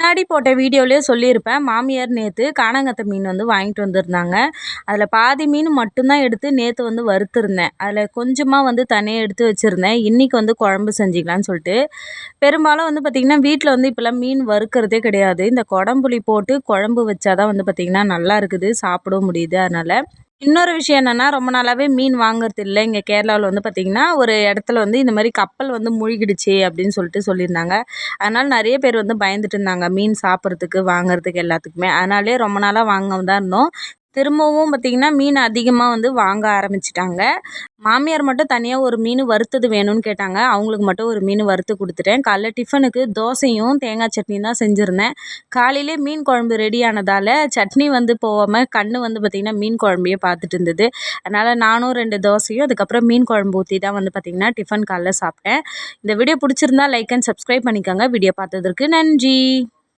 முன்னாடி போட்ட வீடியோலேயே சொல்லியிருப்பேன். மாமியார் நேற்று காணாங்கத்தை மீன் வந்து வாங்கிட்டு வந்திருந்தாங்க. அதில் பாதி மீன் மட்டும்தான் எடுத்து நேற்று வந்து வறுத்துருந்தேன். அதில் கொஞ்சமாக வந்து தனியாக எடுத்து வச்சுருந்தேன். இன்றைக்கி வந்து குழம்பு செஞ்சுக்கலான்னு சொல்லிட்டு. பெரும்பாலும் வந்து பார்த்திங்கன்னா வீட்டில் வந்து இப்போல்லாம் மீன் வறுக்கிறதே கிடையாது. இந்த குடம்புளி போட்டு குழம்பு வச்சா தான் வந்து பார்த்திங்கன்னா நல்லா இருக்குது. சாப்பிடவும் முடியுது அதனால். இன்னொரு விஷயம் என்னென்னா ரொம்ப நாளாகவே மீன் வாங்குறது இல்லை. இங்கே கேரளாவில் வந்து பார்த்திங்கன்னா ஒரு இடத்துல வந்து இந்த மாதிரி கப்பல் வந்து மூழ்கிடுச்சு அப்படின்னு சொல்லிட்டு சொல்லியிருந்தாங்க. அதனால் நிறைய பேர் வந்து பயந்துட்டு இருந்தாங்க மீன் சாப்பிட்றதுக்கு வாங்குறதுக்கு எல்லாத்துக்குமே. அதனாலே ரொம்ப நாளாக வாங்காமல் தான் இருந்தோம். திரும்பவும் பார்த்திங்கன்னா மீன் அதிகமாக வந்து வாங்க ஆரம்பிச்சிட்டாங்க. மாமியார் மட்டும் தனியாக ஒரு மீன் வறுத்தது வேணும்னு கேட்டாங்க. அவங்களுக்கு மட்டும் ஒரு மீன் வறுத்து கொடுத்துட்டேன். காலைல டிஃபனுக்கு தோசையும் தேங்காய் சட்னியும் தான் செஞ்சுருந்தேன். காலையிலே மீன் குழம்பு ரெடி ஆனதால் சட்னி வந்து போகாமல் கண் வந்து பார்த்திங்கன்னா மீன் குழம்பையே பார்த்துட்டு இருந்தது. அதனால் நானும் ரெண்டு தோசையும் அதுக்கப்புறம் மீன் குழம்பு ஊற்றி தான் வந்து பார்த்திங்கன்னா டிஃபன் காலைல சாப்பிட்டேன். இந்த வீடியோ பிடிச்சிருந்தா லைக் அண்ட் சப்ஸ்கிரைப் பண்ணிக்கோங்க. வீடியோ பார்த்ததற்கு நன்றி.